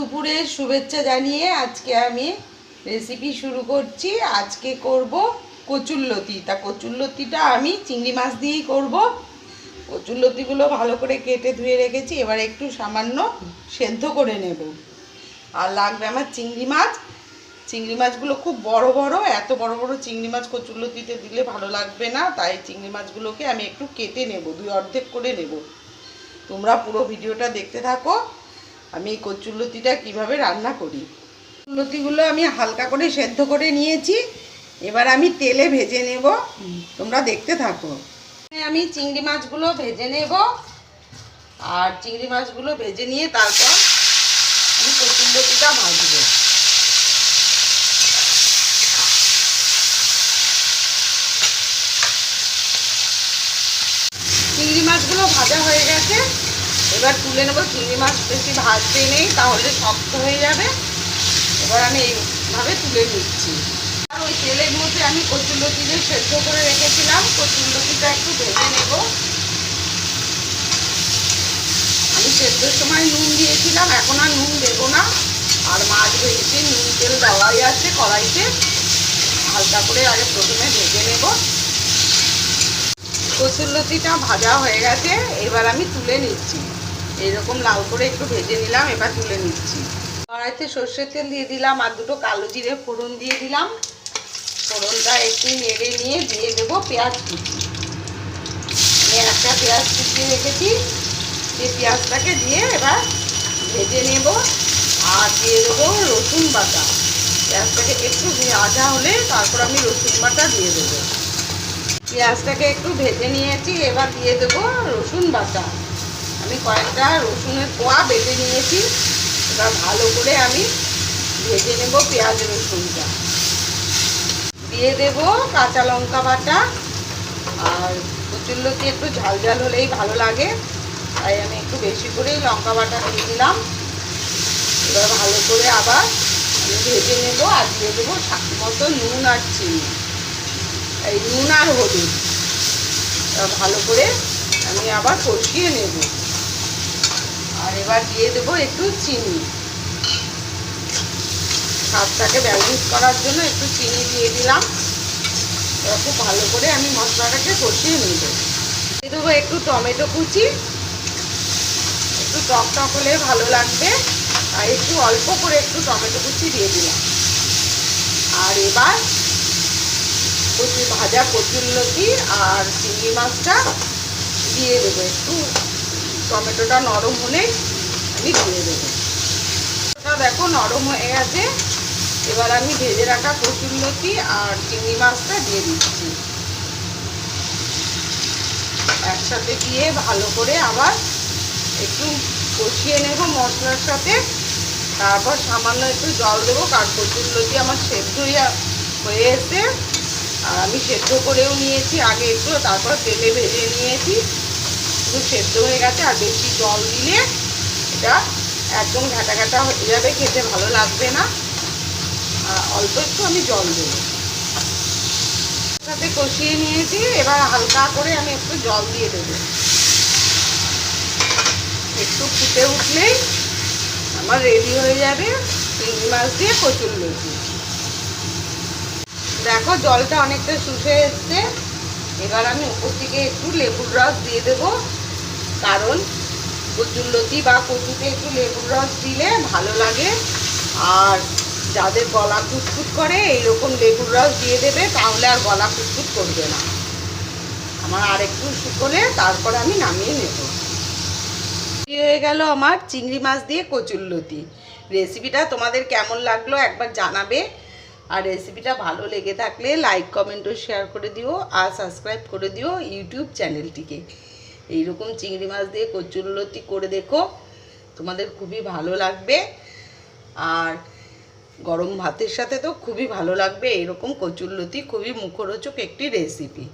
দুপুরের শুভেচ্ছা জানিয়ে আজকে আমি রেসিপি শুরু করছি। আজকে করব কচুরলতি তা কচুরলতিটা আমি চিংড়ি মাছ দিয়েই করব। কচুরলতিগুলো ভালো করে কেটে ধুয়ে রেখেছি। এবার একটু সামান্য সেদ্ধ করে নেব। আর লাগবে আমার চিংড়ি মাছ। চিংড়ি মাছগুলো খুব বড় বড়। এত বড় বড় চিংড়ি মাছ কচুরলতিতে দিলে ভালো লাগবে না। তাই চিংড়ি মাছগুলোকে আমি একটু কেটে নেব। দুই অর্ধেক করে নেব। তোমরা পুরো ভিডিওটা দেখতে থাকো। আমি এই কচুরলতিটা কীভাবে রান্না করি? লতিগুলো আমি হালকা করে সেদ্ধ করে নিয়েছি। এবার আমি তেলে ভেজে নেব। তোমরা দেখতে থাকো। আমি চিংড়ি মাছগুলো ভেজে নেব। আর চিংড়ি মাছগুলো ভেজে নিয়ে তারপর আমি কচুরলতিটা ভাজবো। চিংড়ি মাছগুলো ভাজা হয়ে গেছে। এবার তুলে নেব, চিংড়ি মাছ বেশি ভাজতে নেই, তাহলে শক্ত হয়ে যাবে। এবার আমি এইভাবে তুলে নিচ্ছি। আর ওই তেলের মধ্যে আমি কচুরলতি যে সেদ্ধ করে রেখেছিলাম কচুরলতিটা একটু ভেজে নেব। আমি সেদ্ধর সময় নুন দিয়েছিলাম, এখন আর নুন দেবো না। আর মাছ ভেজেছি, নুন তেল দেওয়াই আছে কড়াইতে। হালকা করে আগে প্রথমে ভেজে নেব। কচুরলতিটা ভাজা হয়ে গেছে, এবার আমি তুলে নিচ্ছি। এরকম লাল করে একটু ভেজে নিলাম, এবার তুলে নিচ্ছি। কড়াইতে সর্ষের তেল দিয়ে দিলাম, আর দুটো কালো জিরে ফোড়ন দিয়ে দিলাম। ফোড়নটা একটু নেড়ে নিয়ে দিয়ে দেবো পেঁয়াজ কুচি। আমি একটা পেঁয়াজ কুচিয়ে রেখেছি সেই পেঁয়াজটাকে দিয়ে এবার ভেজে নেব, আর দিয়ে দেবো রসুন বাটা। পেঁয়াজটাকে একটু ভাজা হলে তারপর আমি রসুন বাটা দিয়ে দেবো। পেঁয়াজটাকে একটু ভেজে নিয়েছি, এবার দিয়ে দেবো রসুন বাটা। আমি কয়েকটা রসুনের কোয়া বেটে নিয়েছি, এবার ভালো করে আমি ভেজে নেব পেঁয়াজ রসুনটা। দিয়ে দেব কাঁচা লঙ্কা বাটা, আর কচুরলতি একটু ঝাল ঝাল হলেই ভালো লাগে, তাই আমি একটু বেশি করেই লঙ্কা বাটা দিয়ে দিলাম। এবার ভালো করে আবার আমি ভেজে নেব আর দিয়ে দেবো মতো নুন আর চিনি। এই নুন আর হলুদ। ভালো করে আমি আবার কষিয়ে নেব। আর এবার দিয়ে দেবো একটু চিনি। স্বাদটাকে ব্যালেন্স করার জন্য একটু চিনি দিয়ে দিলাম। খুব ভালো করে আমি মশলাটাকে কষিয়ে নেব। দিয়ে দেবো একটু টমেটো কুচি। একটু টক টক হলে ভালো লাগবে। আর একটু অল্প করে একটু টমেটো কুচি দিয়ে দিলাম। আর এবার কচু ভাজা কচুরলতি আর চিংড়ি মাছটা দিয়ে দেবো। একটু টমেটোটা নরম হলে আমি দিয়ে দেবো। দেখো নরম হয়ে গেছে। এবার আমি ভেজে রাখা কচুরলতি আর চিংড়ি মাছটা দিয়ে দিচ্ছি। একসাথে দিয়ে ভালো করে আবার একটু কষিয়ে নেব মশলার সাথে। তারপর সামান্য একটু জল দেবো কার কচুরলতি আমার সেদ্ধ হয়ে এসে আমি সেদ্ধ করেও নিয়েছি, আগে একটু, তারপর তেলে ভেজে নিয়েছি। একটু সেদ্ধ হয়ে গেছে, আর বেশি জল দিলে এটা একদম ঘাটা ঘাটা হয়ে যাবে, খেতে ভালো লাগবে না। অল্প একটু আমি জল দেবো। সাথে কষিয়ে নিয়েছি, এবার হালকা করে আমি একটু জল দিয়ে দেবো। একটু ফুটে উঠলেই আমার রেডি হয়ে যাবে, চিংড়ি মাছ দিয়ে কচুর লতি। দেখো, জলটা অনেকটা শুষে এসছে। এবার আমি উপর থেকে একটু লেবুর রস দিয়ে দেবো। কারণ কচুরলতি বা কচুতে একটু লেবুর রস দিলে ভালো লাগে। আর যাদের গলা কুটকুট করে, এইরকম লেবুর রস দিয়ে দেবে, তাহলে আর গলা কুটকুট করবে না। আমার আর একটু শুকোলে, তারপরে আমি নামিয়ে নেব। হয়ে গেল আমার চিংড়ি মাছ দিয়ে কচুরলতি। রেসিপিটা তোমাদের কেমন লাগল একবার জানাবে। আর রেসিপিটা ভালো লেগে থাকলে লাইক কমেন্ট ও শেয়ার করে দিও আর সাবস্ক্রাইব করে দিও ইউটিউব চ্যানেলটিকে এইরকম চিংড়ি মাছ দিয়ে কচুরলতি করে দেখো, তোমাদের খুবই ভালো লাগবে। আর গরম ভাতের সাথে তো খুবই ভালো লাগবে এরকম কচুরলতি খুবই মুখরোচক একটি রেসিপি